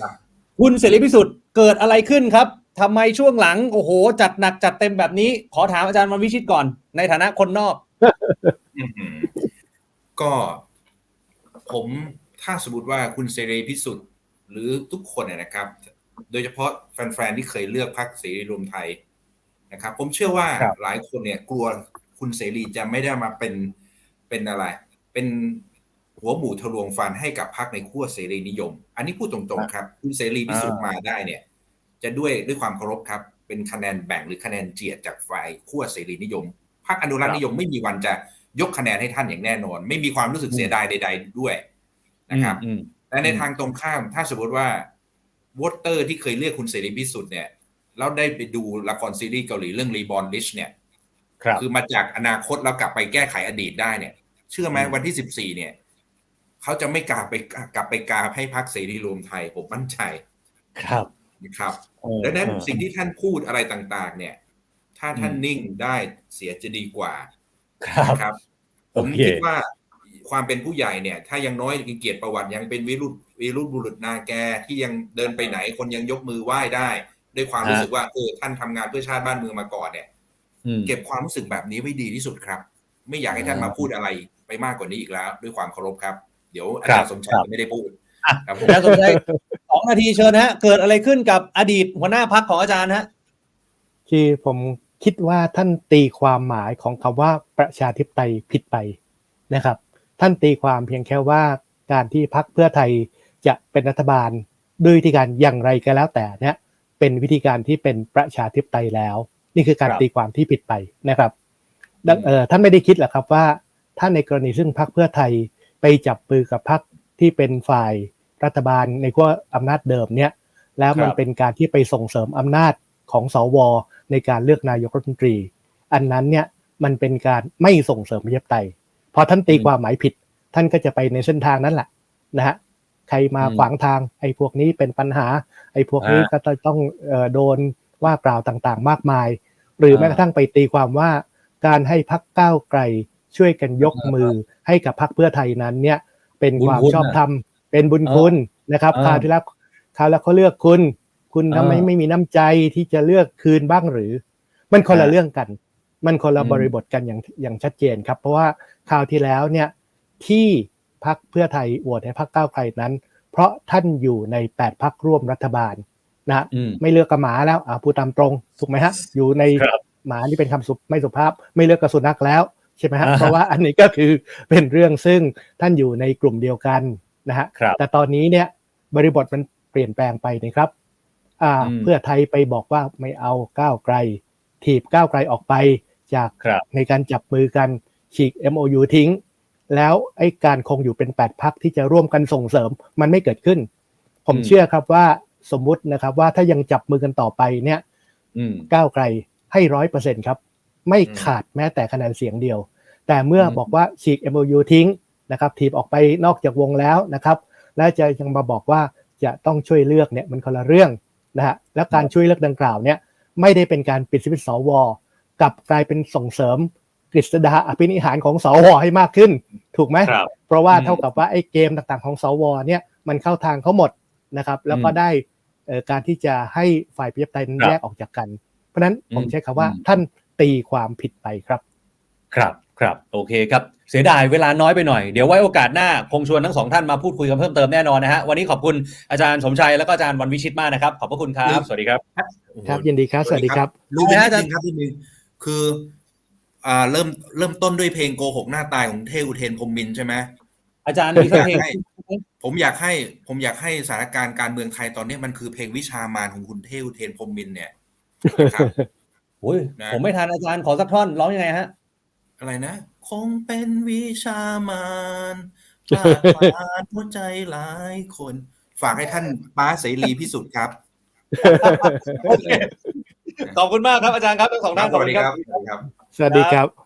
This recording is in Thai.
ครับคุณเสรีพิสุทธิ์เกิดอะไรขึ้นครับทำไมช่วงหลัง โอ้โห จัดหนักจัดเต็มแบบนี้ ขอถามอาจารย์วันวิชิตก่อน ในฐานะคนนอกอื้อหือก็ผมถ้าสมมติว่าคุณเสรีพิสุทธิ์หรือทุกคนเนี่ยนะครับ โดยเฉพาะแฟนๆที่เคยเลือกพรรคเสรีรวมไทยนะครับ ผมเชื่อว่าครับหลายคนเนี่ย กลัวคุณเสรีจะไม่ได้มาเป็นเป็นอะไร เป็น หัวหมูทะลวงฟันให้กับพรรคในขั้วเสรีนิยม อันนี้พูดตรงๆครับคุณเสรีพิสุทธิ์มาได้เนี่ย จะด้วยด้วยความเคารพครับ เป็นคะแนนแบ่งหรือคะแนนเจียดจากฝ่ายขั้วเสรีนิยมพรรคอนุรักษ์นิยมไม่มีวันจะยกคะแนนให้ท่านอย่างแน่นอน ไม่มีความรู้สึกเสียดายใด ๆ ด้วยนะครับอืมแต่ในอืมทางตรงข้ามถ้าสมมติว่าวอเตอร์ที่เคยเลือกคุณเสรีพิสุทธิ์เนี่ยแล้วได้ไปดูละครซีรีส์เกาหลีเรื่องรีบอ n ลิชเนี่ยครับคือมาจากอนาคตแล้วกลับไปแก้ไขอดีตได้เนี่ย เชื่อไหมอืมวันที่สิบสี่เนี่ย เขาจะไม่กลับไปกลับไปกราบให้พรรคเสรีรวมไทยผมมั่นใจครับนะครับเออดังนั้นเออสิ่งที่ท่านพูดอะไรต่าง ๆ เนี่ย ถ้าท่านอืมนิ่งได้เสียจะดีกว่าครับนะครับผมโอเคคิดว่าความเป็นผู้ใหญ่เนี่ย ถ้ายังน้อยเกียรติประวัติยังเป็นวิรุธวิรุธบุรุษนาแกที่ยังเดินไปไหนคนยังยกมือไหว้ได้ ด้วยความรู้สึกว่าเออท่านทำงานเพื่อชาติบ้านเมืองมาก่อนเนี่ยอืมเก็บความรู้สึกแบบนี้ไว้ดีที่สุดครับ ไม่อยากให้ท่านอ่ามมาพูดอะไรไปมากกว่านี้อีกแล้ว ด้วยความเคารพครับ เดี๋ยวอาครัจาบรย์สมชายครับจะไม่ได้พูดอะครับผมอาจารย์สมชัยสองนาทีเชิญนะฮะ เกิดอะไรขึ้นกับอดีตหัวหน้าพักของอาจารย์ฮะคือผมคิดว่าท่านตีความหมายของคำว่าประชาธิปไตยผิดไปนะครับ ท่านตีความเพียงแค่ว่าการที่พักเพื่อไทยจะเป็นรัฐบาลด้วยวิธีการอย่างไรก็แล้วแต่เนี่ยเป็นวิธีการที่เป็นประชาธิปไตยแล้ว นี่คือการครับตีความที่ผิดไปนะครับดังเอ่อท่านไม่ได้คิดหรอกครับว่าถ้าในกรณีซึ่งพักเพื่อไทย ไปจับมือกับพักที่เป็นฝ่ายรัฐบาลในขั้วอำนาจเดิมเนี่ย แล้วมันครับเป็นการที่ไปส่งเสริมอำนาจของสวในการเลือกนายกรัฐมนตรี อันนั้นเนี่ยมันเป็นการไม่ส่งเสริมประชาธิปไตยพอท่านตีความหมายผิด ท่านก็จะไปในเส้นทางนั้นแหละนะฮะใครมาอืมขวางทางไอ้พวกนี้เป็นปัญหา ไอ้พวกนี้อ่าก็ต้องเอ่อโดนว่ากล่าวต่างๆ มากมาย หรือแม้กระทั่งไปตีความว่าการให้พักก้าวไกล ช่วยกันยกมือให้กับพักเพื่อไทยนั้นเนี่ยเป็นความบุญคุณชอบธรรมเป็นบุญคุณนะครับอ่าคราวที่แล้วคราวแล้วเขาเลือกคุณ คุณทำไมอ่าไม่มีน้ำใจที่จะเลือกคืนบ้างหรือ มันคนละอ่าเรื่องกัน มันคนละอืมบริบทกันอย่างอย่างชัดเจนครับ เพราะว่าคราวที่แล้วเนี่ยที่พักเพื่อไทยอวดให้พักก้าวไกลนั้น เพราะท่านอยู่ในแปดพักร่วมรัฐบาลนะอืมไม่เลือกกับหมาแล้วอ่าพูดตามตรงถูกไหมฮะอยู่ในครับหมานี่เป็นคำสุไม่สุภาพ ไม่เลือกกับสุนัขแล้ว ใช่ไหมฮะอ่าฮะเพราะว่าอันนี้ก็คือเป็นเรื่องซึ่งท่านอยู่ในกลุ่มเดียวกันนะฮะครับแต่ตอนนี้เนี่ยบริบทมันเปลี่ยนแปลงไปนะครับอ่าอืมเพื่อไทยไปบอกว่าไม่เอาก้าวไกล ถีบก้าวไกลออกไปจากครับในการจับมือกันฉีก MOU ทิ้ง แล้วไอ้การคงอยู่เป็นแปดพักที่จะร่วมกันส่งเสริมมันไม่เกิดขึ้นผมอืมเชื่อครับว่าสมมุตินะครับว่าถ้ายังจับมือกันต่อไปเนี่ยอืมก้าวไกลให้ร้อยเปอร์เซ็นครับ ไม่ขาดแม้แต่คะแนนเสียงเดียว แต่เมื่ออมบอกว่าฉีก MOU ทิ้งนะครับทีบออกไปนอกจากวงแล้วนะครับแล้วจะยังมาบอกว่าจะต้องช่วยเลือกเนี่ยมันคนละเรื่องนะฮะแล้วการช่วยเลือกดังกล่าวเนี่ยไม่ได้เป็นการปิดสวิตช์สวกลับกลายเป็นส่งเสริมกฤษดาอภินิหารของสวให้มากขึ้น ถูกไหมครับเพราะว่าอืมเท่ากับว่าไอ้เกมต่างๆของสวเนี่ยมันเข้าทางเขาหมดนะครับแล้วก็อืมได้เอ่อการที่จะให้ฝ่ายประชาธิปไตยนั้นครับแยกออกจากกัน เพราะฉะนั้นผมอืมใช้คำว่าอืมท่าน ตีความผิดไปครับ ครับครับโอเคครับ เสียดายเวลาน้อยไปหน่อย เดี๋ยวไว้โอกาสหน้า คงชวนทั้งสองท่านมาพูดคุยกันเพิ่มเติมแน่นอนนะฮะ วันนี้ขอบคุณอาจารย์สมชัยแล้วก็อาจารย์วันวิชิตมากนะครับ ขอบพระคุณครับ สวัสดีครับโอ้โหครับยินดีครับ สวัสดีครับรู้ไหมนะนิอาดจารนึย์งครับนิดนึงคืออ่าเริ่มเริ่มต้นด้วยเพลงโกหกหน้าตายของเทพอุเทนพรหมมินทร์ใช่ไหมอาจารย์มีสักเพลงอยากให้ผมอยากให้ผมอยากให้สถานการณ์การเมืองไทยตอนนี้มันคือเพลงวิชามานของคุณเทพอุเทนพรหมมินทร์เนี่ยนะครับโอ้ยนะผมไม่ทันอาจารย์ขอสักท่อนร้องยังไงฮะ อะไรนะ คงเป็นวิชามานปาดปานหัวใจหลายคน ฝากให้ท่านป้าเสรีพิสุทธิ์ครับ ขอบคุณมากครับอาจารย์ครับทั้งสองท่าน สวัสดีครับ สวัสดีครับ สวัสดีครับ